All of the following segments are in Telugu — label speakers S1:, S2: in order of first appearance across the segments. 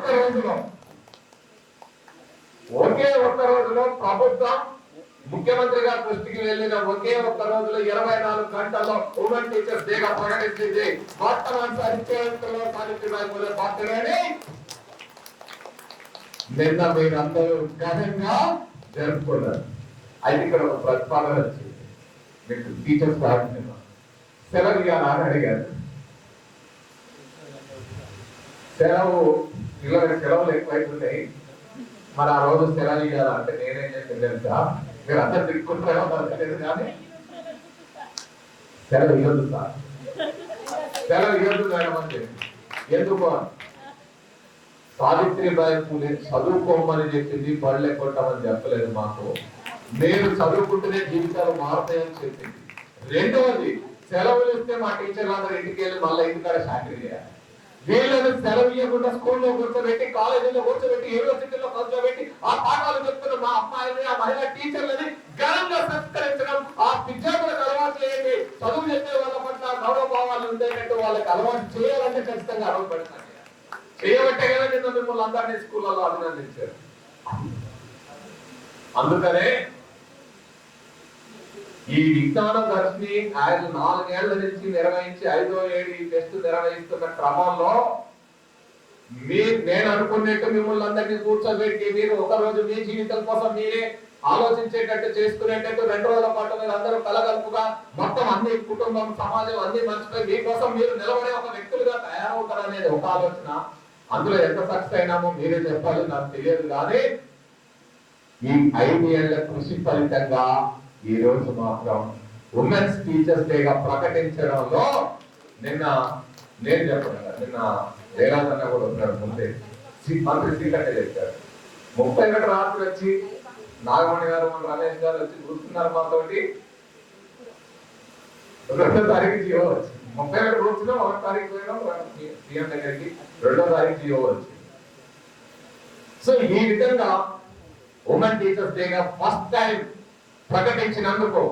S1: ఒక్క రోజులో ఒకే ఒక్క రోజులో ప్రభుత్వం. ముఖ్యమంత్రి గారి దృష్టికి వెళ్ళిన ఒకే ఒక్క రోజులో ఇరవై నాలుగు గంటల్లో ఉమెన్ టీచర్స్ డేగా ప్రకటించింది. వర్తమాన సాహిత్యంలో సావిత్రిబాయి పూలే బర్త్డేని నిన్న మీరందరూ ఘనంగా జరుపుకున్నారు. అయితే ఇక్కడ ఒక ప్రతిపాదన వచ్చింది. మీకు టీచర్స్ రాకుండా సెలవు ఇవ్వాలని అడిగారు. సెలవు ఇలా సెలవులు ఎక్కువైతున్నాయి మరి ఆ రోజు సెలవు ఇవ్వాలంటే నేనేం చేసింది తెలుసా? మీరు అందరు తిట్టుకుంటారో తెలియదు కానీ సెలవు ఇవ్వద్దు సార్. సెలవు ఇవ్వద్దు మేడం అని ఎందుకు అని? సావిత్రిబాయి పూలే చదువుకోమని చెప్పింది బళ్ళే కొట్టమని చెప్పలేదు మాకు. నేను చదువుకుంటేనే జీవితాలు మారుతాయని చెప్పింది. రెండవది సెలవులు ఇస్తే మా టీచర్లు అందరూ ఇంటికి వెళ్ళి మళ్ళీ ఇంటికాడ చాకరీ చేయాలి. వీళ్ళని సెలవు ఇవ్వకుండా స్కూల్లో కూర్చోబెట్టి కాలేజీలో కూర్చోబెట్టి యూనివర్సిటీలో కూర్చోబెట్టి ఆ పాఠాలు చెప్తున్న మా అమ్మాయిని ఆ మహిళా టీచర్లని ఘనంగా సంస్కరించడం ఆ విద్యార్థులకు అలవాటు చేయండి. చదువు చెప్పే వాళ్ళ పట్ల గౌరవభావాలు ఉండేటట్టు వాళ్ళకి అలవాటు చేయాలంటే ఖచ్చితంగా అలవాటు పెడతాను చేయబట్టే కదా నిన్న మిమ్మల్ని అందరినీ స్కూళ్ళలో అభినందించారు. అందుకనే ఈ విజ్ఞాన దర్శిని ఆయన నాలుగేళ్ళ నుంచి నిర్వహించి ఐదో ఏడు ఈ టెస్ట్ నిర్వహిస్తున్న క్రమంలో మీ నేను అనుకున్నట్టు మిమ్మల్ని అందరినీ కూర్చోబెట్టి మీరు ఒక రోజు మీ జీవితం కోసం మీరే ఆలోచించేటట్టు చేసుకునేటట్టు రెండు రోజుల పాటు మీరు అందరూ కలగలుపుగా మొత్తం అన్ని కుటుంబం సమాజం అన్ని మర్చిపోయి మీకోసం మీరు నిలబడే ఒక వ్యక్తులుగా తయారవుతారు అనేది ఒక ఆలోచన. అందులో ఎంత సక్సెస్ అయినామో మీరే చెప్పాలి నాకు తెలియదు కానీ ఈ ఐదు ఏళ్ళ కృషి ఫలితంగా ఈ రోజు మాత్రం ఉమెన్స్ టీచర్స్ డేగా ప్రకటించడంలో నిన్న నేను చెప్పాను నిన్న జయరాజన్న కూడా ఉన్నారు ముందే. మంత్రి శ్రీకంఠ చెప్పారు ముప్పై ఒకటి రాత్రి వచ్చి నాగమణి గారు మన రమేష్ గారు వచ్చి కూర్చున్నారు మాతోటి. రెండో తారీఖు జియో వచ్చింది. ముప్పై ఒకటి కూర్చున్నాం ఒకటి తారీఖు పోయినాం సీఎం దగ్గరికి రెండో తారీఖు జియో వచ్చింది. సో ఈ విధంగా ఉమెన్ టీచర్స్ డేగా ఫస్ట్ టైం ప్రకటించినందుకు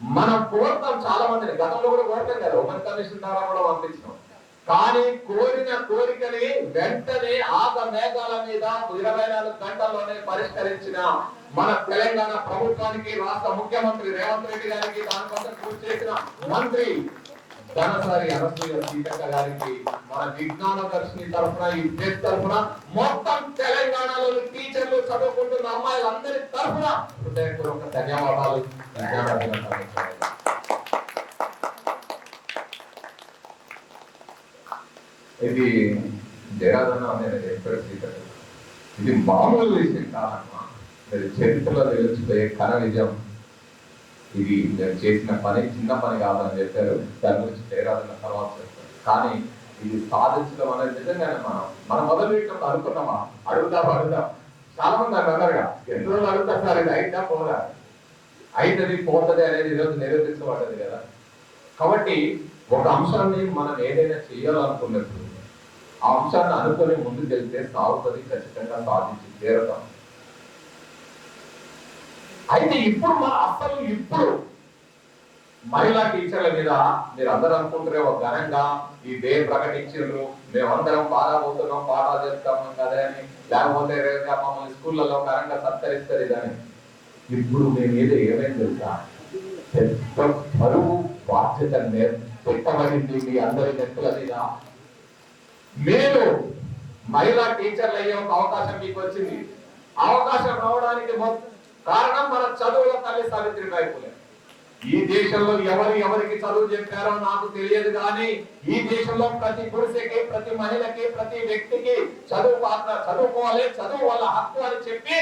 S1: మనం కోరుతాం చాలా మందిని గతంలో కూడా కోరుతాం కదా ఉమెన్ కమిషన్ ద్వారా కూడా పంపించినాం. కానీ కోరిన కోరికని వెంటనే ఆగ మేఘాల మీద ఇరవై నాలుగు గంటల్లోనే పరిష్కరించిన మన తెలంగాణ ప్రభుత్వానికి రాష్ట్ర ముఖ్యమంత్రి రేవంత్ రెడ్డి గారికి దానికోసం కృషి చేసిన మంత్రి ధనసారి అనసూయ సీతక్క గారికి మన విజ్ఞాన దర్శిని తరఫున ఈ దేశ తరఫున మొత్తం తెలంగాణలోని టీచర్లు చదువుకుంటున్న అమ్మాయిలందరి తరఫున హృదయపూర్వక ధన్యవాదాలు. విజ్ఞాన ఇది జయరాధన నేను చెప్పారు సీతక్క ఇది మామూలు విషయం కాదమ్మా. చరిత్రలో నిలిచిపోయే కర నిజం ఇది చేసిన పని చిన్న పని కాదని చెప్పారు. దాని గురించి జయరాజన్న తర్వాత చెప్తారు కానీ ఇది సాధించడం అనేది నిజంగానే మనం మనం మొదలు అనుకున్నామా? అడుగుదాం అడుగుదాం. చాలా మంది అని అన్నారుగా ఎన్ని రోజులు అడుగుతారు సార్ ఇది అయిందా పోదా? అయినది పోతుంది అనేది ఈరోజు నిరూపించబడ్డది కదా. కాబట్టి ఒక అంశాన్ని మనం ఏదైనా చేయాలనుకున్నప్పుడు ఆ అంశాన్ని అనుకుని ముందుకు వెళ్తే సాగుతుంది ఖచ్చితంగా సాధించి తీరుతాం. అయితే ఇప్పుడు మన అసలు ఇప్పుడు మహిళా టీచర్ల మీద మీరు అందరూ అనుకుంటారే ఒక ఘనంగా ఈ డే ప్రకటించారు మేమందరం బాగా పోతున్నాం పాఠాలు చెప్తాము కదా అని. లేకపోతే మమ్మల్ని స్కూళ్ళలో ఘనంగా సత్కరిస్తారు ఇదని. ఇప్పుడు మేము ఏదో ఏమైంది తెలుసా? పెద్ద బరువు బాధ్యత పెట్టబడింది మీ అందరి నెత్తుల మీద. మీరు మహిళా టీచర్లు అయ్యే ఒక అవకాశం మీకు వచ్చింది. అవకాశం రావడానికి మొత్తం కారణం మన చదువుల తల్లి సావిత్రిబాయి పూలే ఈ దేశంలో ఎవరు ఎవరికి చదువు చెప్పారో నాకు తెలియదు కానీ ఈ దేశంలో ప్రతి పురుషుకి ప్రతి మహిళకి ప్రతి వ్యక్తికి చదువు పాత్ర చదువుకోవాలి చదువు వాళ్ళ హక్కు అని చెప్పి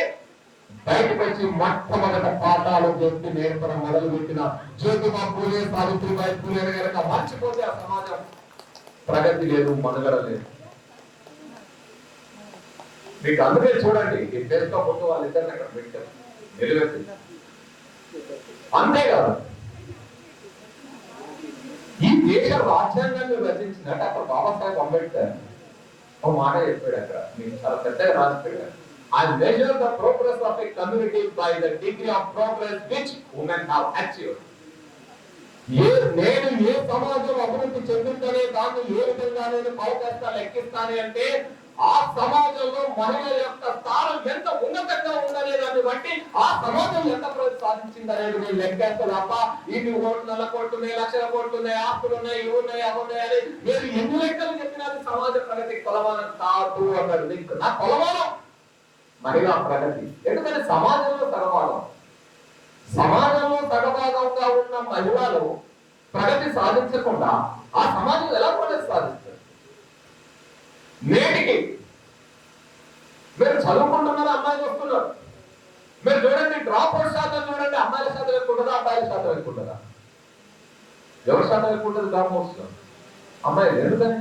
S1: బయటకు వచ్చి మొట్టమొదట పాఠాలు చెప్పి నేర్పడం మొదలు పెట్టిన జ్యోతిబా పూలే సావిత్రిబాయి పూలే కనుక మర్చిపోతే ఆ సమాజం ప్రగతి లేదు మనుగడ లేదు. మీకు అందుకే చూడండి ఈ పేరుతో ముందు వాళ్ళిద్దరిని అక్కడ పెట్టారు. నిలబెట్టి. అంతేకాదు ఈ దేశ రాజ్యాంగాన్ని రచించినట్టు అక్కడ బాబాసాహెబ్ అంబేద్కర్ ఒక మాట చెప్పాడు అక్కడ. నేను చాలా పెద్దగా రాసి I measure the progress of a community by the degree of progress which women have achieved. ఏ నేను ఏ సమాజం అభివృద్ధి చెందుతానే దాన్ని ఏ విధంగా నేను అంటే ఆ సమాజంలో మహిళ యొక్క స్థానం ఎంత ఉన్నతంగా ఉందనే దాన్ని బట్టి ఆ సమాజం ఎంత ప్రజలు సాధించింది అనేది మీరు లెక్కేస్తే తప్ప ఇన్ని కోట్లు నెల కోట్లు ఉన్నాయి లక్షల కోట్లు ఉన్నాయి ఆస్తులు ఉన్నాయి ఇవి ఉన్నాయి అవి ఉన్నాయి అని మీరు ఎన్ని లెక్కలు చెప్పినా సమాజ ప్రగతి కొలమానం కాదు అన్నారు. మీకు నా కొలమానం మహిళా ప్రగతి. ఎందుకంటే సమాజంలో సగభాగం. సమాజంలో సగభాగంగా ఉన్న మహిళలు ప్రగతి సాధించకుండా ఆ సమాజం ఎలా ప్రగతి సాధిస్తారు నేటికి మీరు చదువుకుంటున్నారు అమ్మాయిలు వస్తున్నారు. మీరు చూడండి డ్రాప్ అవుట్ శాతం చూడండి అమ్మాయిల శాతం ఎక్కుంటుందా అబ్బాయిల శాతం ఎక్కుంటుందా ఎవరి శాతం ఎక్కుంటుంది డ్రాప్ అవుట్స్ అమ్మాయిలు ఎందుకని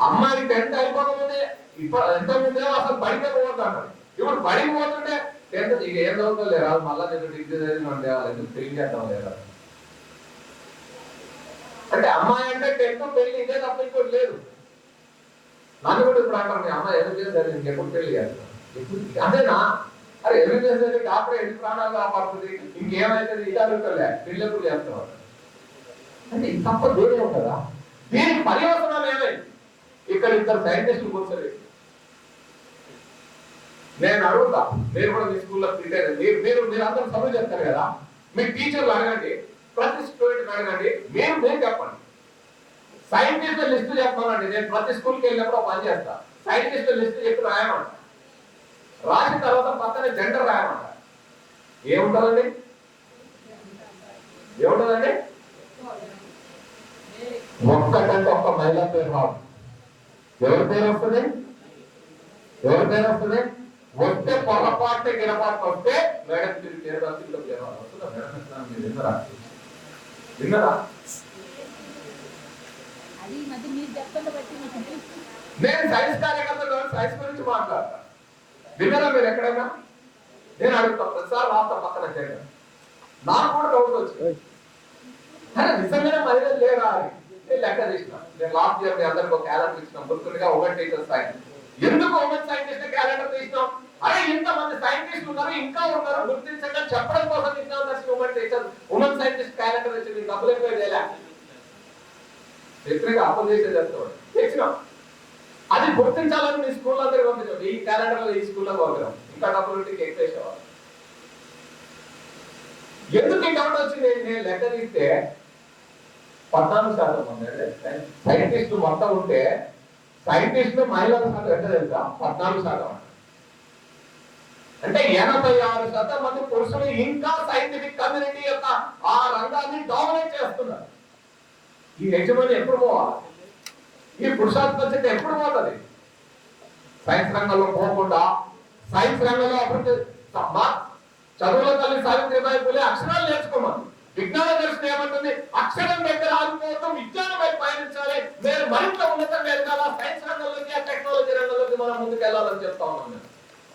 S1: అమ్మాయి టెన్త్ అయిపోకముందే ఇప్పుడు ఎంత ముందే అసలు బడికే పోతుంటారు ఇప్పుడు బడికి పోతుంటే టెన్త్ ఇక ఏం చదువుతా లేరా మళ్ళా నేను డిగ్రీ చదివిన ఎందుకు పెళ్ళి చేద్దాం లేదా అంటే అమ్మాయి అంటే టెన్త్ పెళ్ళి ఇదే తప్ప ఇంకోటి లేదు. నన్ను కూడా ఇప్పుడు అంటారు మీ అమ్మాయి ఎంబీబీఎస్ చదివి ఇంకెప్పుడు పెళ్ళి చేస్తాను ఇప్పుడు అంతేనా? అరే ఎంబీబీఎస్ చదివి డాక్టర్ ఎన్ని ప్రాణాలు కాపాడుతుంది? ఇంకేమైతుంది? ఇది అడుగుతలే. పెళ్ళి ఎప్పుడు చేస్తాం అంటే తప్ప దూరే ఉంటుందా దీనికి పర్యవసనాలు ఏమైంది ఇక్కడ ఇద్దరు సైంటిస్టులు కూర్చొని. నేను అడుగుతా మీరు కూడా మీ స్కూల్లో ప్రిపేర్ మీరు మీరు మీరు అందరూ చదువు చెప్తారు కదా? మీ టీచర్లు అడగండి. ప్రతి స్టూడెంట్ అడగండి. మీరు మీరు చెప్పండి. సైంటిస్ట్ లిస్ట్ చెప్పానండి నేను ప్రతి స్కూల్కి వెళ్ళినప్పుడు ఒక పని చేస్తా. సైంటిస్ట్ లిస్ట్ చెప్పి రాయమంట. రాసిన తర్వాత పక్కన జెండర్ రాయమంట. ఏముంటుందండి? ఏముంటుందండి? ఒక్కటంటే ఒక్క మహిళ పేరు రాదు. ఎవరి పేరు వస్తుంది? ఎవరి పేరు వస్తుంది? వస్తే పొరపాటు గిరపాటు వస్తే మేడం మీరు పేరు రాసి పేరు వస్తుందా? మేడం? విన్నరా? విన్నరా
S2: అది ఈ మధ్య మీరు చెప్తుంటే బట్టి మీకు తెలుస్తుంది.
S1: నేను సైన్స్ కార్యకర్తలు సైన్స్ గురించి మాట్లాడతా. విన్నరా మీరు ఎక్కడైనా? నేను అడుగుతాను ప్రతిసారి రాస్తా పక్కన చేయడం. నాకు కూడా డౌట్ వచ్చింది. అరే నిజంగానే మహిళలు లేరా అని? నేను లెక్క తీసిన. నేను లాస్ట్ ఇయర్ మీ అందరికి ఒక క్యాలెండర్ ఇచ్చిన. గుర్తుండగా ఉమెన్ టీచర్ సైన్స్ ఎందుకు ఉమెన్ సైంటిస్ట్ క్యాలెండర్ తీసినాం? అరే ఇంతమంది సైంటిస్టులు ఉన్నారు ఇంకా ఉన్నారు. గుర్తించగా చెప్పడం కోసం ఇచ్చినాం women teacher women scientist calendar ఇచ్చింది డబ్బులు ఎక్కువ చేయలే వ్యక్తిగా అపోజిషన్ చేస్తాడు. తెచ్చినాం అది గుర్తించాలని మీ స్కూల్ అందరికి పంపించాం ఈ క్యాలెండర్లో ఈ స్కూల్లో పంపినాం ఇంకా డబ్బులు ఉంటే వేసేవాళ్ళు ఎందుకు ఈ డౌట్ వచ్చింది? నేను లెక్క తీస్తే పద్నాలుగు శాతం ఉంది. సైంటిస్ట్ మొత్తం ఉంటే సైంటిస్ట్ మహిళల శాతం ఎంత తెలుసా? పద్నాలుగు శాతం అంటే. ఎనభై ఆరు శాతం మంది పురుషులు ఇంకా సైంటిఫిక్ కమ్యూనిటీ యొక్క ఆ రంగాన్ని డామినేట్ చేస్తున్నారు. ఈ యజమాని ఎప్పుడు పోవాలి? ఈ పురుషాధిపత్యత ఎప్పుడు పోతుంది? సైన్స్ రంగంలో పోకుండా సైన్స్ రంగంలో అభివృద్ధి చదువులో తల్లి సావిత్రిబాయి పూలే అక్షరాలు నేర్చుకోమని. విజ్ఞాన దర్శనం ఏమంటుంది? అక్షరం దగ్గర ఆగిపోతూ విజ్ఞానం వైపు పయనించాలి. మీరు మరింత ఉన్నతంగా ఎదగాల? సైన్స్ రంగంలోకి ఆ టెక్నాలజీ రంగంలోకి మనం ముందుకు వెళ్ళాలని చెప్తా ఉన్నాం నేను.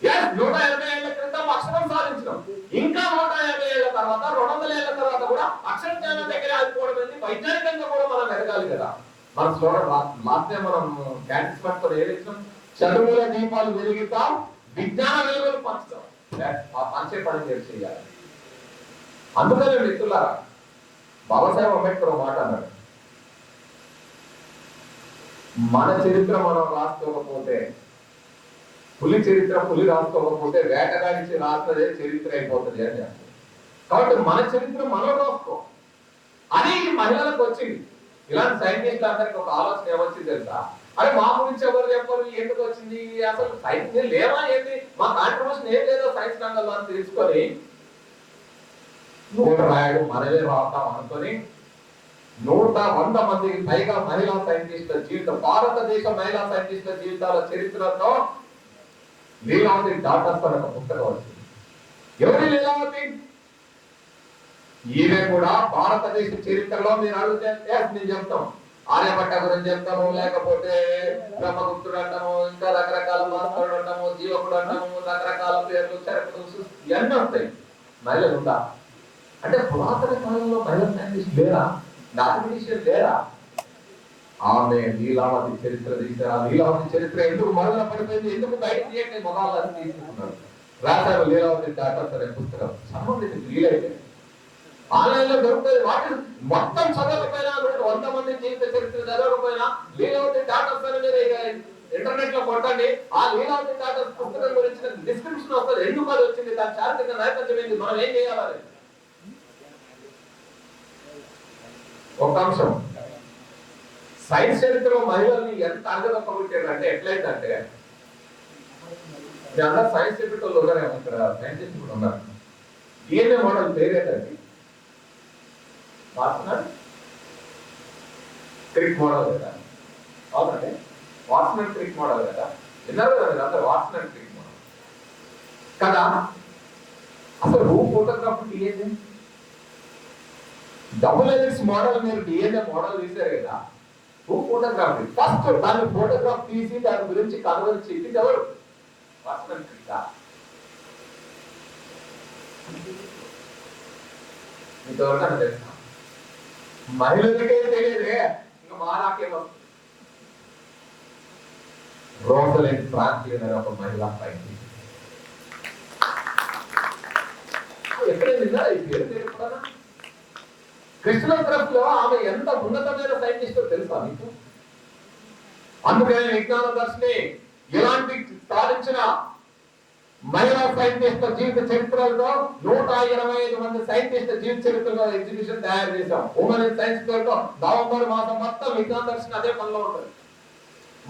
S1: Yes, నూట ఎనభై ఏళ్ళ క్రితం అక్షరం సాధించినాం. ఇంకా నూట యాభై ఏళ్ళ తర్వాత రెండు వందల ఏళ్ళ తర్వాత కూడా అక్షర జ్ఞానం దగ్గర ఆగిపోవడం అనేది వైజ్ఞానికంగా కూడా మనం ఎదగాలి కదా మనం చూడండి లాస్ట్ మనం క్యాండిస్ పట్టుకొని ఏది ఇచ్చినాం చదువుల దీపాలు వెలుగుతాం విజ్ఞాన వెలుగులు పంచుతాం. ఆ పంచే పని చేసి చేయాలి. అందుకనే మిత్రులారా బాబాసాహెబ్ అంబేద్కర్ మాట అన్నాడు. మన చరిత్ర మనం రాసుకోకపోతే పులి చరిత్ర పులి రాసుకోకపోతే వేటగాడించి రాస్తే చరిత్ర అయిపోతుంది అని కాబట్టి మన చరిత్ర మనం రాసుకో. అని మహిళలకు వచ్చింది. ఇలాంటి సైంటిస్టులు అందరికి ఒక ఆలోచన ఏమొచ్చింది తెలుసా? అరే మా గురించి ఎవరు చెప్పరు? ఎందుకు వచ్చింది? అసలు సైన్స్ లేవా ఏంటి? మా కాంట్రిబ్యూషన్ ఏం లేదో సైన్స్ రంగంలో అని తెలుసుకొని నూట రాయడు మనమే రాస్తాం అనుకొని నూట వంద మందికి పైగా మహిళా సైంటిస్టుల జీవితం భారతదేశ మహిళా సైంటిస్టుల జీవితాల చరిత్రతో లీలావతి డాటర్స్ అనే ఒక పుస్తకం వచ్చింది. ఎవరి లీలావతి? ఈమె కూడా భారతదేశ చరిత్రలో మీరు అడుగుతుంటే నేను చెప్తాం. ఆర్యభట్ట గురించి చెప్తాము లేకపోతే బ్రహ్మగుప్తుడు అంటాము ఇంకా రకరకాల మాస్టరుడు అంటాము జీవకుడు అంటాము రకరకాల పేర్లు చరిత్రలు ఇవన్నీ వస్తాయి మహిళలు ఉందా అంటే పురాతన కాలంలో మహిళా సైంటిస్ట్ లేరా మ్యాథమెటిషియన్ లేరా ఆమె లీలావతి చరిత్ర తీశారు. లీలావతి చరిత్ర ఎందుకు మరల పడిపోయింది? ఎందుకు బయట తీయండి? మొగాళ్ళని తీసుకుంటున్నారు రాశారు లీలావతి డాక్టర్ సరే పుస్తకం. సంబంధించి లీలైతే ఆలయంలో లో దొరుకుతుంది వాటి మొత్తం చదవకపోయినా నూట వంద మంది జీవిత చరిత్ర చదవకపోయినా లీలావతి డాటర్స్ అని మీరు ఇంటర్నెట్లో కొట్టండి. ఆ లీలావతి డాటర్స్ పుస్తకం గురించి డిస్క్రిప్షన్ వస్తుంది. ఎందుకు అది వచ్చింది? దాని చారిత్రక నేపథ్యం ఏంది? మనం ఏం చేయాలి ఒక అంశం. సైన్స్ చరిత్రలో మహిళల్ని ఎంత అంగదొక్కబుట్టారంటే ఎట్లయిందంటే మీ సైన్స్ చరిత్రలో ఉన్నారేమో ఇక్కడ. సైంటిస్ట్ కూడా ఉన్నారు డిఎన్ఏ మోడల్ పేరేటండి? వాట్సన్ క్రిక్ మోడల్ కదా. అవునండి. వాట్స్మెన్ క్రిక్ మోడల్ కదా. విన్నారు కదా మీరు అందరు క్రిక్ మోడల్. కదా? అసలు రూ photographer DNA double helix model మీరు డిఎన్ఏ మోడల్ తీశారు కదా. రూ ఫోటోగ్రాఫర్. ఫస్ట్ దాన్ని ఫోటోగ్రాఫ్ తీసి దాని గురించి కనుగొని చెప్పింది ఎవరు? వాట్స్మెన్ క్రిక్ మీకు తెలుసా? మహిళలకే తెలియదే ఇంకా మా నాకేం వస్తుంది. రోసలిన్ ఫ్రాంక్లిన్ ఒక మహిళా పైకి. ఎక్కడైనా ఈ పేరు మీరు ఎప్పుడన్నా? కృష్ణోగ్రఫ్లో ఆమె ఎంత ఉన్నతమైన సైంటిస్ట్ తెలుసా మీకు అందుకనే విజ్ఞాన దర్శిని. ఎలాంటి సాధించిన మహిళా సైంటిస్ట్ జీవిత చరిత్రలో నూట ఇరవై ఐదు మంది సైంటిస్ట్ జీవిత చరిత్రలో ఎగ్జిబిషన్ తయారు చేశాం. ఉమెన్ ఇన్ సైన్స్ పేరుతో నవంబర్ మాసం మొత్తం విజ్ఞాన దర్శనం అదే పనిలో ఉంటుంది.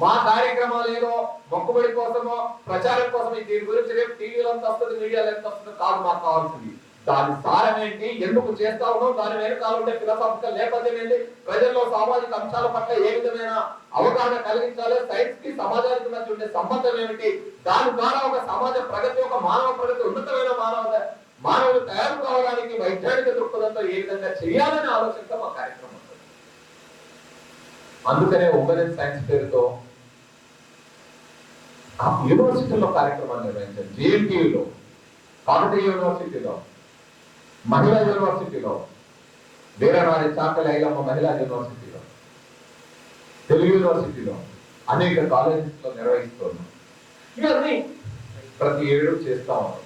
S1: మా కార్యక్రమాలు ఏదో మొక్కుబడి కోసమో ప్రచారం కోసం దీని గురించి రేపు టీవీలో ఎంత వస్తుంది మీడియాలో ఎంత వస్తుందో కాదు మాకు కావాల్సింది. దాని సారం ఏంటి? ఎందుకు చేస్తా ఉన్నాం దాని వెనకాల ఉండే ఫిలసాఫికల్ నేపథ్యం ఏంటి? ప్రజల్లో సామాజిక అంశాల పట్ల ఏ విధమైన అవగాహన కలిగించాలి? సైన్స్కి సమాజానికి మధ్య ఉండే సంబంధం ఏమిటి? దాని ద్వారా ఒక సమాజ ప్రగతి ఒక మానవ ప్రగతి ఉన్నతమైన మానవ మానవులు తయారు కావడానికి వైజ్ఞానిక దృక్పథంతో ఏ విధంగా చేయాలని ఆలోచించడం మా కార్యక్రమం అందుకనే ఉమెన్ సైన్స్ పేరుతో ఆ యూనివర్సిటీలో కార్యక్రమాన్ని నిర్వహించారు. జేఎన్టీయులో కాకతీయ యూనివర్సిటీలో మహిళా యూనివర్సిటీలో వీరనారి చాకలి ఐలమ్మ మహిళా యూనివర్సిటీలో తెలుగు యూనివర్సిటీలో అనేక కాలేజెస్లో నిర్వహిస్తున్నాం ఇవన్నీ ప్రతి ఏడు చేస్తా ఉన్నాం.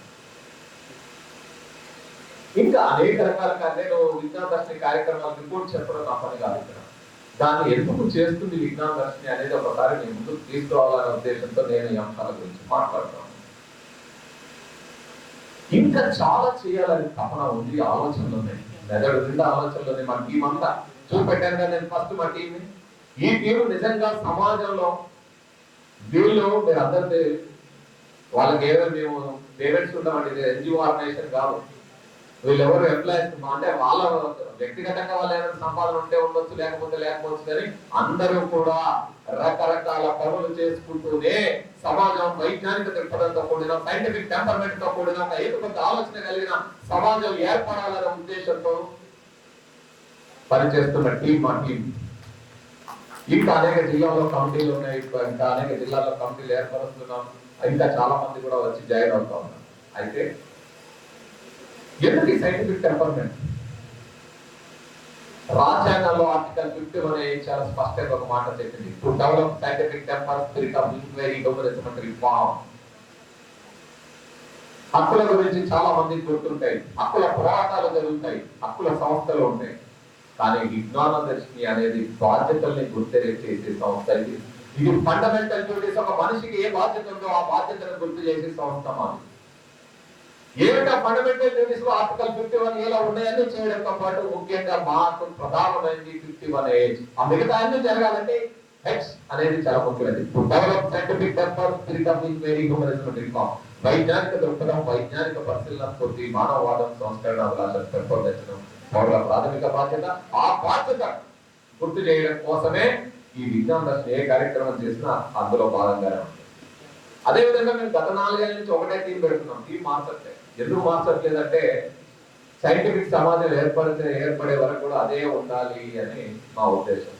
S1: ఇంకా అనేక రకాల నేను విజ్ఞాన దర్శిని కార్యక్రమాలు రిపోర్ట్ చెప్పడం నా పని కాదు ఇక్కడ. దాన్ని ఎందుకు చేస్తుంది విజ్ఞాన దర్శిని అనేది ఒకసారి మీ ముందుకు తీసుకురావాలనే ఉద్దేశంతో నేను ఈ అంశాల గురించి మాట్లాడతాను ఇంకా చాలా చేయాలని తపన ఉంది ఆలోచనలు ఉన్నాయి. మెదడు నిండా ఆలోచనలు ఉన్నాయి. మా టీం అంతా చూపెట్టాను కదా నేను ఫస్ట్ మా టీంని ఈ టీం నిజంగా సమాజంలో వీళ్ళు మీరు అందరికీ వాళ్ళకి ఏదో మేము పేరెంట్స్ ఉంటామండి. ఇది ఎన్జిఓ ఆర్గనైజేషన్ కాదు. వీళ్ళెవరు ఎంప్లాయీస్ అంటే వాళ్ళ వ్యక్తిగతంగా వాళ్ళ ఏమైనా సంపాదన ఉంటే ఉండొచ్చు లేకపోతే లేకపోవచ్చు కానీ అందరూ కూడా రకరకాల పనులు చేసుకుంటూనే సమాజం వైజ్ఞానిక దృక్పథంతో కూడిన సైంటిఫిక్ టెంపర్మెంట్తో కూడిన ఒక ఏకకొత్త ఆలోచన కలిగిన సమాజం ఏర్పడాలనే ఉద్దేశంతో పనిచేస్తున్న టీం మా టీం ఇంకా అనేక జిల్లాల్లో కమిటీలు ఉన్నాయి ఇంకా అనేక జిల్లాల్లో కమిటీలు ఏర్పరుస్తున్నాం ఇంకా చాలా మంది కూడా వచ్చి జాయిన్ అవుతా ఉన్నారు. అయితే ఎందుకు సైంటిఫిక్ టెంపర్మెంట్ రాజ్యాంగంలో ఆర్టికల్ ఫిఫ్టీ వన్ చాలా స్పష్టంగా ఒక మాట చెప్పింది. To develop scientific temper spirit of inquiry government reform హక్కుల గురించి చాలా మంది గుర్తుంటాయి. హక్కుల పోరాటాలు జరుగుతాయి. హక్కుల సంస్థలు ఉంటాయి. కానీ విజ్ఞాన దర్శిని అనేది బాధ్యతల్ని గుర్తెరిచేసే సంస్థ ఇది. ఇది ఫండమెంటల్ డ్యూటీస్ ఒక మనిషికి ఏ బాధ్యత ఉందో ఆ బాధ్యతను గుర్తు చేసే సంస్థ మాది. ఏమిటా ఫండమెంటల్ డ్యూటీస్లో ఆర్టికల్ ఫిఫ్టీ వన్ ఏలో ఉన్నాయని చేయడంతో పాటు ముఖ్యంగా మాకు ప్రధానమైనది ఫిఫ్టీ వన్ ఏజ్ ఆ మిగతా అన్ని జరగాలంటే హెచ్ అనేది చాలా ముఖ్యమైనది. Develop scientific temper spirit of inquiry humanism reform వైజ్ఞానిక దృక్పథం వైజ్ఞానిక పరిశీలన స్ఫూర్తి మానవవాదం సంస్కరణ అభిలాష పెంపొందించడం పౌరుల ప్రాథమిక బాధ్యత. ఆ బాధ్యత గుర్తు చేయడం కోసమే ఈ విజ్ఞాన దర్శనం ఏ కార్యక్రమం చేసినా అందులో భాగంగానే ఉంటుంది అదేవిధంగా మేము గత నాలుగేళ్ళ నుంచి ఒకటే టీం పెడుతున్నాం టీం మార్చట్లేదు. ఎందుకు మార్చట్లేదంటే సైంటిఫిక్ సమాజం ఏర్పడితే ఏర్పడే వరకు కూడా అదే ఉండాలి అని మా ఉద్దేశం.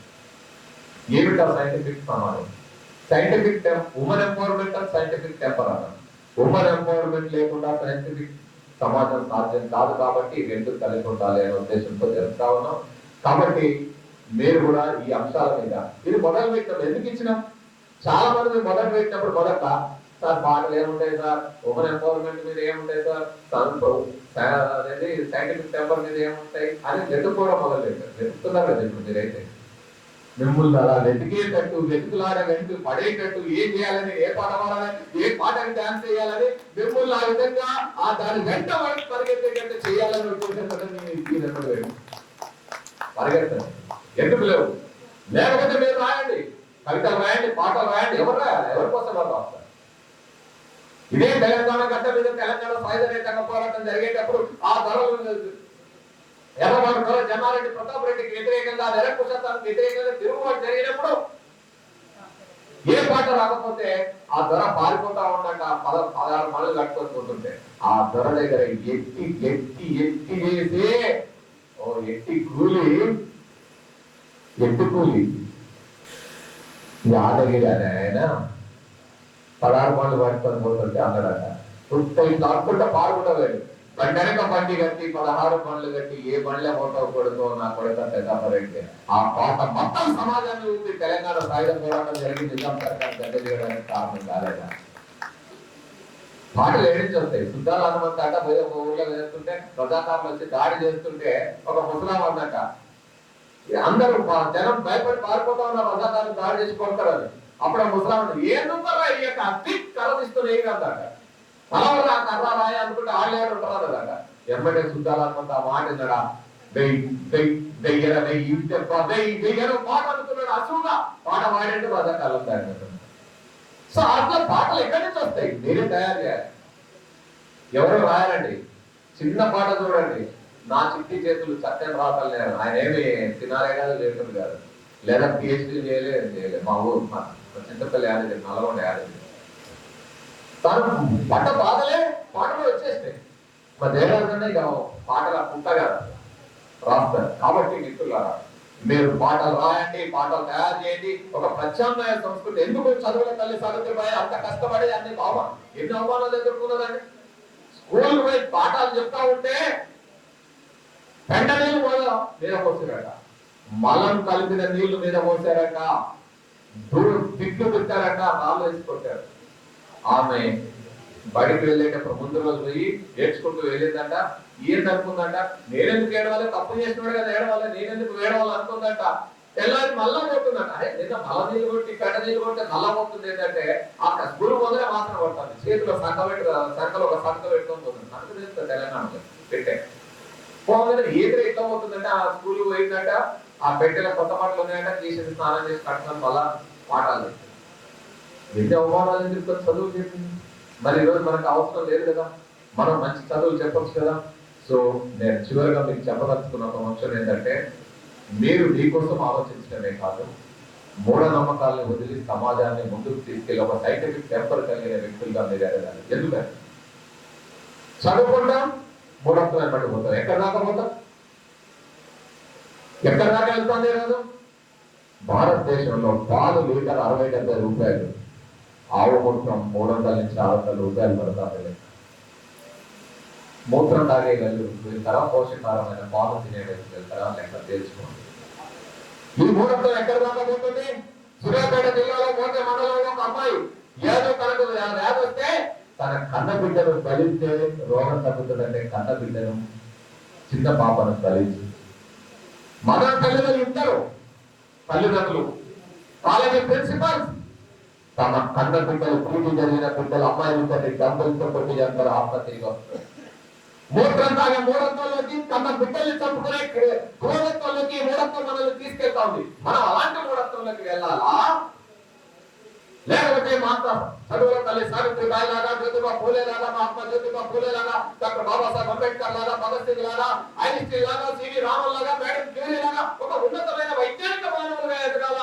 S1: ఏమిటా సైంటిఫిక్ సమాజం scientific women empowerment and scientific temper అన్నారు ఉమెన్ ఎంపవర్మెంట్ లేకుండా సైంటిఫిక్ సమాజం సాధ్యం కాదు కాబట్టి రెండు కలిసి ఉండాలి అనే ఉద్దేశంతో జరుపుతా ఉన్నాం. కాబట్టి మీరు కూడా ఈ అంశాల మీద ఇది మొదలు పెట్టినప్పుడు ఎందుకు ఇచ్చినాం? చాలా మంది మొదలు పెట్టినప్పుడు మొదట సార్ పాటలు ఏముంటాయి సార్? ఉమెన్ ఎంపవర్మెంట్ మీద ఏముంటాయి సార్? సార్ అదేంటి సైంటిఫిక్ పేపర్ మీద ఏముంటాయి? అని వెతుక్కోవడం మొదలెట్టారు వెతుకుతున్నారు కదా ఇప్పుడు మీరైతే. మిమ్మల్ని అలా వెతికేటట్టు వెతుకులాడే వెంటు పడేటట్టు ఏం చేయాలని ఏ పాట పాడాలని ఏ పాటకి డాన్స్ చేయాలని మిమ్మల్ని ఆ విధంగా ఆ దాని వెంట వాడికి పరిగెత్తేటట్టు చేయాలని వచ్చేసేటట్టు నేను ఎందుకు లేవు? లేకపోతే మీరు రాయండి. కవితలు రాయండి పాటలు రాయండి. ఎవరు రాయాలి? ఎవరి కోసం వాళ్ళు రాస్తారు ఇదే తెలంగాణ గడ్డ మీద తెలంగాణ సాయుధ రైతాంగ పోరాటం జరిగేటప్పుడు ఆ ధరలు ఎర్రబాటు ధర జన్నారెడ్డి ప్రతాప్ రెడ్డికి వ్యతిరేకంగా నిరంకుశత్వానికి వ్యతిరేకంగా తిరుగుబాటు జరిగినప్పుడు ఏ పాట రాకపోతే ఆ ధర పారిపోతా ఉండక పద పదహారు మనలు కట్టుకొని పోతుంటే ఆ ధర దగ్గర ఎట్టి ఎట్టి ఎట్టి చేసి ఓ ఎట్టి కూలి ఎట్టి కూలి. యాదగిరి అని ఆయన. పదహారు పనులు పట్టుకొని పోతుంటే అన్నాడట పుస్తకం దాక్కుంటా పాడుకుంటా వెళ్ళి బండనక బండి కట్టి పదహారు పనులు కట్టి ఏ బండ్లే పోతావు కొడుకో నా కొడుకు పెద్దపరెడ్డి ఆ పాట మొత్తం సమాజాన్ని ఊపి తెలంగాణ సాయుధ పోరాటం జరిగింది. నిజాం సర్కార్ దగ్గర చేయడానికి కారణం కాలేదా? పాటలు ఏడించి వస్తాయి. శుద్ధాలు హనుమంత అట పోయి ఒక ఊళ్ళో చేస్తుంటే ప్రజాకారులు వచ్చి దాడి చేస్తుంటే ఒక ముసలాం అన్నట అందరూ జనం భయపడి పారిపోతా ఉన్న రజాకారులు దాడి చేసి కొడతారు అది. అప్పుడు ఆ ముసలాం అంటే, ఎందుకరా ఈ యొక్క అతి కరదిస్తున్న ఏం కదట పలవర ఆ కర్ర రాయ అనుకుంటే ఆళ్ళే ఉంటారు కదా ఎమ్మటే శుద్ధాలు హనుమంత ఆ మాట విన్నాడా? వెయ్యి వెయ్యి పాట అనుకున్నాడు అసువుగా పాట పాడంటే రజాకారులు తయారు సో అట్లా పాటలు ఎక్కడి నుంచి వస్తాయి? నేనే తయారు చేయాలి. ఎవరు రాయాలండి? చిన్న పాట చూడండి. నా చిట్టి చేతులు చక్కని రాతలు నేను ఆయన ఏమి తినాలే కాదు లేకుండా కాదు లేదా పిహెచ్డీ చేయలే ఏం చేయలేదు. మా ఊరు మా చింతపల్లి యాదగిరి నల్గొండ యాదగిరి తను పట్ట బాధలే పాటలు వచ్చేస్తాయి మా దేవరాజన్న ఇక పాటల పుట్ట కదా. రాస్తారు. కాబట్టి మిత్రులారా మీరు పాటలు రాయండి పాటలు తయారు చేయండి. ఒక ప్రత్యామ్నాయ సంస్కృతి. ఎందుకు చదువుల తల్లి సావిత్రిబాయి అంత కష్టపడి అన్ని అవమా ఎన్ని అవమానాలు ఎదుర్కొన్నదండి స్కూల్ పోయి పాఠాలు చెప్తా ఉంటే వెంటనే నీళ్ళు పోదా. మీద మలం కలిపిన నీళ్ళు మీద పోసారట దిక్కు పెట్టారట. రాళ్ళు వేసి కొట్టారు. ఆమె బడికి వెళ్ళేటప్పుడు ముందు రోజు పోయి ఏడ్చుకుంటూ వెళ్ళిందంట. ఏందనుకుందంట నేనెందుకు ఏడవాలి? తప్పు చేసినాడు కదా ఏడవాలి. నేనెందుకు ఏడవాలి? అనుకుందంట. తెల్లారి మళ్ళా పోతుందంట. అదే నిన్న మల నీళ్ళు కొట్టి కడ నీళ్ళు కొట్టి నల్ల పోతుంది ఏంటంటే ఆ స్కూల్ మొదలే వాసన పడుతుంది చేతిలో సంఖ పెట్టి సంఖలో ఒక సంఖ పెట్టుకొని పోతుంది. నాకు తెలుస్తుంది తెలంగాణలో పెట్టే. పోగానే ఏది ఎట్లా పోతుందంటే ఆ స్కూల్ పోయిందంట. ఆ పెట్టెల కొత్త బట్టలు ఉన్నాయంటే తీసేసి స్నానం చేసి కట్టడం వల్ల పాఠాలు విద్య ఎన్ని అవమానాలు ఎందుకు చదువు చెప్పింది మరి ఈరోజు మనకు అవసరం లేదు కదా. మనం మంచి చదువులు చెప్పచ్చు కదా. సో నేను చివరిగా మీకు చెప్పదలుచుకున్న ఒక అంశం ఏంటంటే మీరు మీకోసం ఆలోచించడమే కాదు మూఢనమ్మకాలను వదిలి సమాజాన్ని ముందుకు తీసుకెళ్ళి ఒక సైంటిఫిక్ టెంపర్ కలిగిన వ్యక్తులుగా మీరు ఎదగాలి. ఎందుకంటే చదువుకుంటాం మూఢత్వం పడిపోతాం ఎక్కడ దాకా పోతాం? ఎక్కడ దాకా వెళ్తుంది ఈరోజు? భారతదేశంలో పాలు లీటర్ అరవై డెబ్బై రూపాయలు. ఆవు మూత్రం మూడు వందల నుంచి ఆరు వందల రూపాయలు పడతాయి. మూత్రం తాగే గల్లు. వెళ్తారా పోషకారమైన పాలు తినే గల్లు వెళ్తారా లెక్క తెలుసుకోండి ఈ మూఢత్వం ఎక్కడ దాకా పోతుంది? సూర్యాపేట జిల్లాలో పోతే మండలంలో ఒక అమ్మాయి ఏదో తనకు వ్యాధి వస్తే తన కన్న బిడ్డను బలిస్తే రోగం తగ్గుతుందంటే కన్న బిడ్డను చిన్న పాపను బలించి మన తల్లిదండ్రులు ఉంటారు. తల్లిదండ్రులు. కాలేజీ ప్రిన్సిపాల్స్ తమ కన్న బిడ్డలు కూటి జరిగిన బిడ్డలు అమ్మాయిలు తండ్రి డబ్బులతో పొట్టి చేస్తారు. ఆత్మహత్యగా. వస్తారు మూత్రం తాగే మూఢత్వంలోకి తమ బిడ్డల్ని చంపుకునే క్రూరత్వంలోకి ఈ మూఢత్వం మనల్ని తీసుకెళ్తా ఉంది. మనం అలాంటి మూఢత్వంలోకి వెళ్ళాలా లేకపోతే మాత్రం చదువుల తల్లి సావిత్రిబాయి లాగా జ్యోతిబా పూలే లాగా మహాత్మా జ్యోతిబా పూలే లాగా డాక్టర్ బాబాసాహెబ్ అంబేద్కర్ లాగా భగత్ సింగ్ లాగా ఐన్స్టీన్ లాగా సివి రామన్ లాగా మేడం క్యూరీ లాగా ఒక ఉన్నతమైన వైజ్ఞానిక మానవులుగా ఎదగాల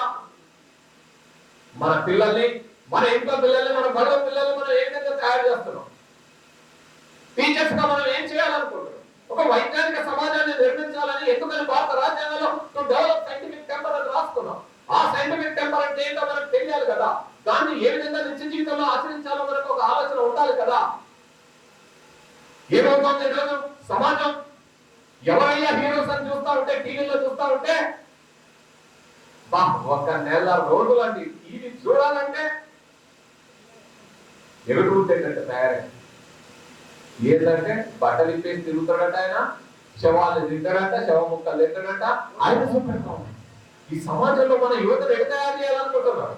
S1: మన పిల్లల్ని మన ఇంట్లో పిల్లల్ని మన బడుల పిల్లల్ని మనం ఏ విధంగా తయారు చేస్తున్నాం? టీచర్స్గా మనం ఏం చేయాలనుకుంటున్నాం? ఒక వైజ్ఞానిక సమాజాన్ని నిర్మించాలని ఎందుకని భారత రాజ్యాంగంలో టు డెవలప్ సైంటిఫిక్ టెంపర్ అని రాసుకున్నాం. ఆ సైంటిఫిక్ టెంపర్ అంటే ఏంటో మనకు తెలియాలి కదా. దాన్ని ఏ విధంగా నిత్య జీవితంలో ఆచరించాలో మనకు ఒక ఆలోచన ఉండాలి కదా. ఏమవుతుంది ఈరోజు? సమాజం ఎవరైనా హీరోస్ అని చూస్తా ఉంటే టీవీలో చూస్తా ఉంటే బా ఒక నెల రోజులు అండి టీవీ చూడాలంటే ఎగురుతుంటే తయారై. ఏంటంటే బట్టలు ఇప్పేసి తిరుగుతాడట ఆయన శవాలు తింటాడంట శవ ముక్కలు తింటాడంట ఆయన చూపెడతాం ఈ సమాజంలో మన యువతను ఎక్కడ తయారు చేయాలనుకుంటున్నారు?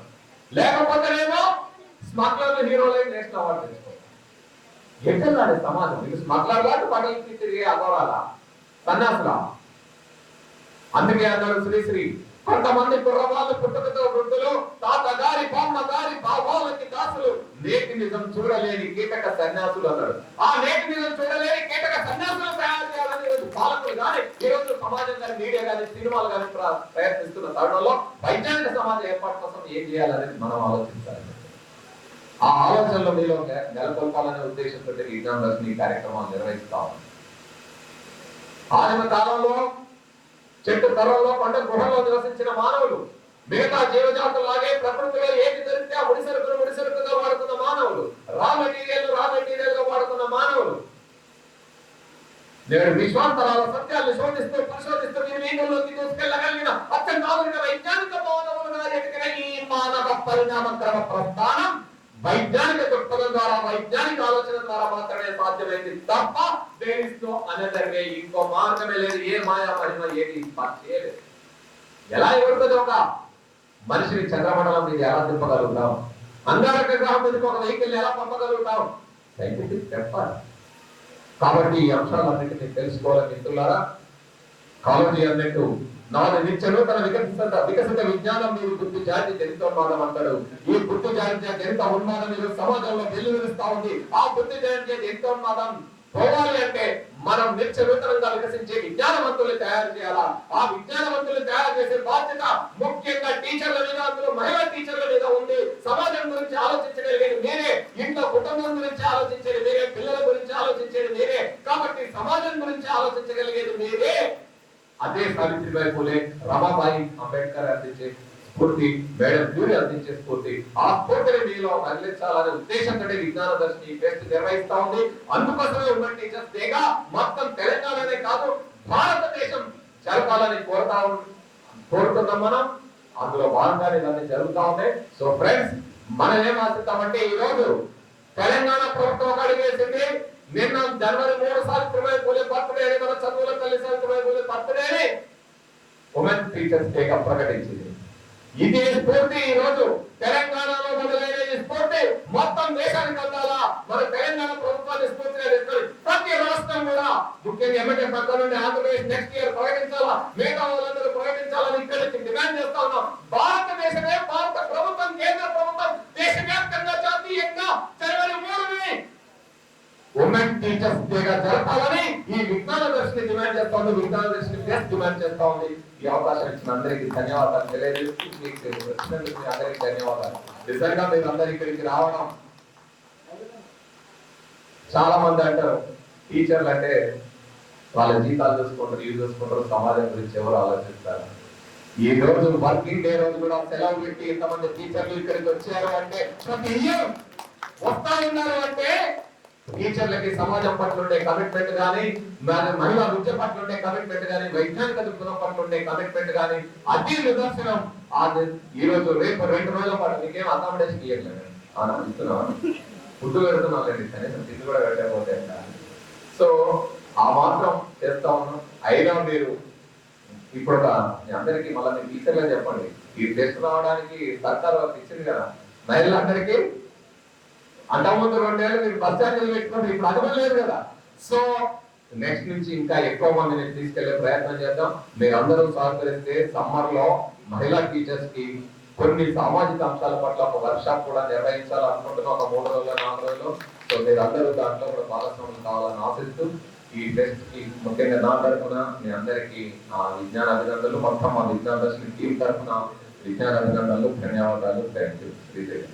S1: లేకపోతేనేమో స్మగ్లర్లు హీరోలైన్ నేషనల్ అవార్డు తెచ్చుకోవాలి. సమాజం? ఇది స్మగ్లర్ కాదు పడలకి తిరిగే అగౌరాలా సన్యాసులా అందుకే అందరూ శ్రీశ్రీ కొంతమంది కుర్రవాళ్ళు పుట్టుకతో వృద్ధులు తాతగారి బామ్మగారి బాబాలకి దాసులు. నేటి నిజం చూడలేని కీటక సన్యాసులు అన్నాడు ఆ నేటి నిజం చూడలేని కీటక సన్యాసులు తయారు చేయాలని ఈరోజు పాలకులు కానీ ఈ రోజు సమాజం కానీ మీడియా కానీ సినిమాలు కానీ ప్ర- ప్రయత్నిస్తున్న తరుణంలో వైజ్ఞానిక సమాజ ఏర్పాటు కోసం ఏం చేయాలనేది మనం ఆలోచించాలి. ఆ ఆలోచనలో మీలో నెలకొల్పాలనే ఉద్దేశంతో ఈ కార్యక్రమాలు నిర్వహిస్తా ఉన్నాం. ఆదిమ కాలంలో చెట్టు తరంలో పంట గృహంలో నివసించిన మానవులు మిగతా జీవజాతులాగే ప్రకృతిలో ఏది దొరికితే ఆ ముడి సరుకులు ముడి సరుకుగా వాడుతున్న మానవులు రా మెటీరియల్ రా మెటీరియల్గా వాడుతున్న మానవులు. నేను విశ్వాంతరాల సత్యాన్ని శోధిస్తూ పరిశోధిస్తూ నేను నిర్వీణంలోకి తీసుకెళ్ళగలిగిన అత్యంత ఆధునిక వైజ్ఞానిక భవనములుగా ఎదిగిన ఈ మానవ పరిణామ క్రమ ప్రస్థానం వైజ్ఞానిక దృక్పథం ద్వారా వైజ్ఞానిక ఆలోచన ద్వారా మాత్రమే సాధ్యమైంది తప్ప దేనిస్తో అనదర్వే ఇంకో మార్గమే లేదు. ఏ మాయా మహిమ ఏది చేయలేదు ఎలా ఎవరిపోతే ఒక మనిషిని చంద్రమండలం మీద ఎలా తిప్పగలుగుతాం అంగారక గ్రహం మీదకి ఒక వెహికల్ ఎలా పంపగలుగుతాం? సైంటిఫిక్ చెప్పాలి. కాబట్టి ఈ అంశాలన్నింటినీ తెలుసుకోవాలని మిత్రులారా? కాలేజీ అన్నట్టు నాది నిత్య తన వికసిత వికసిత విజ్ఞానం మీరు గుర్తు జాతి జనితోన్మాదం అంటాడు. ఈ గుర్తు జాతి జనిత ఉన్మాదం మీరు సమాజంలో వెల్లువిరుస్తా ఉంది. ఆ బుద్ధి జాతి జనితోన్మాదం పోవాలి అంటే మనం నిత్య నూతనంగా వికసించే విజ్ఞానవంతుల్ని తయారు చేయాలా? ఆ విజ్ఞానవంతుల్ని తయారు చేసే బాధ్యత ముఖ్యంగా టీచర్ల మీద అందులో మహిళా టీచర్ల మీద ఉంది. సమాజం గురించి ఆలోచించగలిగేది మీరే ఇంట్లో కుటుంబం గురించి ఆలోచించేది మీరే పిల్లల గురించి ఆలోచించేది మీరే కాబట్టి సమాజం గురించి ఆలోచించగలిగేది మీరే అదే సావిత్రిబాయి పూలే రమాబాయి అంబేద్కర్ అందించే స్ఫూర్తి మేడం ప్యూరి అందించే స్ఫూర్తి. ఆ స్ఫూర్తిని మీలో అందించాలనే ఉద్దేశంతో విజ్ఞాన దర్శిని ఫెస్ట్ నిర్వహిస్తా ఉంది. అందుకోసమే ఉన్న టీచర్స్ డేగా మొత్తం తెలంగాణనే కాదు భారతదేశం జరపాలని కోరుతా కోరుతున్నాం మనం. అందులో భాగంగానే ఇవన్నీ జరుగుతా ఉన్నాయి సో ఫ్రెండ్స్ మనం ఏం ఆశిస్తామంటే ఈ రోజు తెలంగాణ ప్రభుత్వం అడిగేసింది నిన్న జనవరి మూడు సావిత్రిబాయి పూలే బర్త్డే అని మన చదువుల తల్లి సావిత్రిబాయి పూలే బర్త్డే అని ఉమెన్ టీచర్స్ డే గా ప్రకటించింది. ఇది స్ఫూర్తి ఈ రోజు తెలంగాణలో మొదలైన ఈ స్ఫూర్తి మొత్తం దేశానికి అందాలా? మన తెలంగాణ ప్రభుత్వాన్ని స్ఫూర్తిగా తీసుకొని ప్రతి రాష్ట్రం కూడా ముఖ్యంగా ఎమ్మెల్యే పక్క నుండి ఆంధ్రప్రదేశ్ నెక్స్ట్ ఇయర్ ప్రకటించాలా? మిగతా వాళ్ళందరూ ప్రకటించాలని ఇక్కడ డిమాండ్ చేస్తా ఉన్నాం. భారతదేశమే భారత ప్రభుత్వం కేంద్ర ప్రభుత్వం దేశవ్యాప్తంగా జాతీయంగా జనవరి మూడుని ఉమెన్ టీచర్స్ డేగా జరపాలని ఈ విజ్ఞాన దర్శిని డిమాండ్ విజ్ఞాన దర్శిని డిమాండ్ చేస్తా ఉంది ఈ అవకాశం ఇచ్చిన అందరికీ ధన్యవాదాలు తెలియజేస్తూ మీకు వచ్చినందుకు మీ అందరికీ ధన్యవాదాలు. నిజంగా మీరు ఇక్కడికి రావడం చాలా మంది అంటారు టీచర్లు అంటే వాళ్ళ జీతాలు చూసుకుంటారు ఇవి చూసుకుంటారు సమాజం గురించి ఎవరు ఆలోచిస్తారు? ఈ రోజు వర్కింగ్ డే రోజు కూడా సెలవు పెట్టి ఇంతమంది టీచర్లు ఇక్కడికి వచ్చారు అంటే ప్రతి ఇయర్ వస్తా ఉన్నారు అంటే టీచర్లకి సమాజం పట్ల ఉండే కమిట్మెంట్ కానీ మహిళా విద్య పట్ల ఉండే కమిట్మెంట్ కానీ వైజ్ఞానిక దృక్పథం పట్ల ఉండే కమిట్మెంట్ కానీ అది నిదర్శనం. అది ఈ రోజు రేపు రెండు రోజుల పాటు నీకేం అకామిడేషన్ ఇవ్వట్లేదు అవునా? ఇస్తున్నావా? ఫుడ్ పెడుతున్నాం లేదు కనీసం తిండి కూడా పెట్టకపోతే సో ఆ మాత్రం చేస్తా ఉన్నాం. అయినా మీరు ఇప్పుడు అందరికీ మళ్ళీ టీచర్లే చెప్పండి. ఈ టెస్ట్ రావడానికి సర్కార్ వాళ్ళకి ఇచ్చింది కదా. మహిళలందరికీ అంతకుముందు రెండేళ్ళు మీరు బస్ ఛార్జీలు పెట్టుకుంటే ఇప్పుడు అది లేదు కదా. సో నెక్స్ట్ నుంచి ఇంకా ఎక్కువ మందిని తీసుకెళ్ళే ప్రయత్నం చేద్దాం. మీరు అందరూ సహకరిస్తే సమ్మర్లో మహిళా టీచర్స్కి కొన్ని సామాజిక అంశాల పట్ల ఒక వర్క్ షాప్ కూడా నిర్వహించాలనుకుంటున్నాం. ఒక మూడు రోజులు నాలుగు రోజులు. సో మీరు అందరూ దాంట్లో కూడా భాగస్వాములు కావాలని ఆశిస్తూ ఈ టెస్ట్కి ముఖ్యంగా నా తరఫున మీ అందరికీ నా విజ్ఞాన అభినందనలు మొత్తం మా విజ్ఞాన దర్శన టీం తరఫున విజ్ఞాన అభినందనలు ధన్యవాదాలు. Thank you Sridevi.